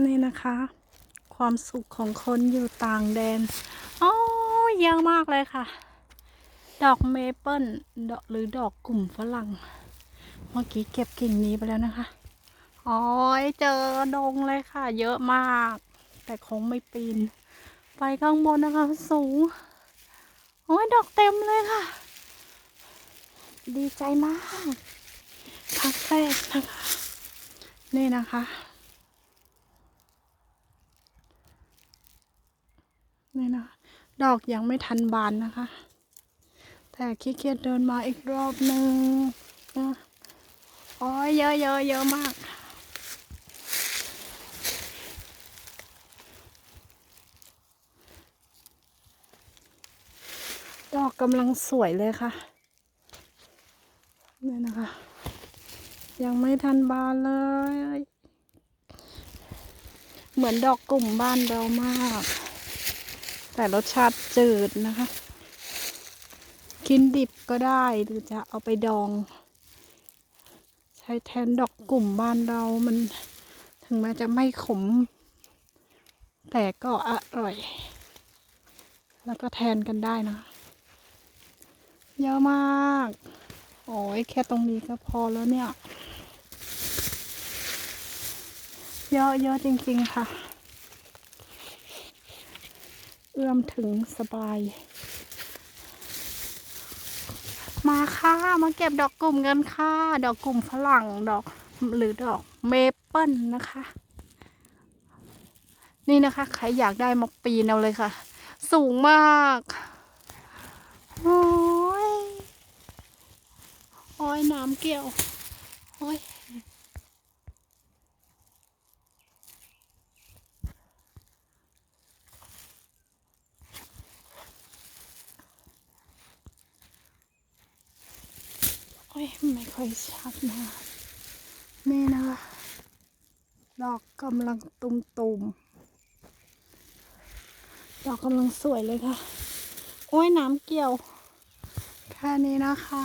นี่นะคะ ความสุขของคนอยู่ต่างแดนโอ้ยเยอะมากเลยค่ะ ดอกเมเปิลดอกหรือดอกกลุ่มฝรั่ง เมื่อกี้เก็บกิ่งนี้ไปแล้วนะคะอ๋อยเจอดงเลยค่ะ เยอะมาก แต่คงไม่ปีน ไปข้างบนนะคะ สูงโอ้ยดอกเต็มเลยค่ะ ดีใจมากครั้งแรกนะคะ นี่นะคะ นี่นะดอกยังไม่ทันบานนะคะ แต่ขี้เกียจเดินมาอีกรอบหนึ่งนะโอ้ยเยอะเยอะเยอะมาก ดอกกำลังสวยเลยค่ะนี่นะคะ ยังไม่ทันบานเลย เหมือนดอกกลุ่มบ้านเรามาก แต่รสชาติจืดนะคะ กินดิบก็ได้หรือจะเอาไปดอง ใช้แทนดอกกลุ่มบ้านเรามันถึงแม้จะไม่ขม แต่ก็อร่อย แล้วก็แทนกันได้นะ เยอะมาก โอ้ยแค่ตรงนี้ก็พอแล้วเนี่ย เยอะเยอะจริงๆค่ะ เอื้อมถึงสบาย มาค่ะมาเก็บดอกกลุ่มกันค่ะ ดอกกลุ่มฝรั่งดอกหรือดอกเมเปิลนะคะ นี่นะคะ ใครอยากได้มาปีนเอาเลยค่ะ สูงมากโอ้ยโอ้ยน้ำเกี่ยวโอ้ย โอ้ยไม่ค่อยชัดนะนี่นะคะดอกกำลังตุมตุมๆดอกกำลังสวยเลยค่ะ โอ้ยน้ำเกี่ยว แค่นี้นะคะ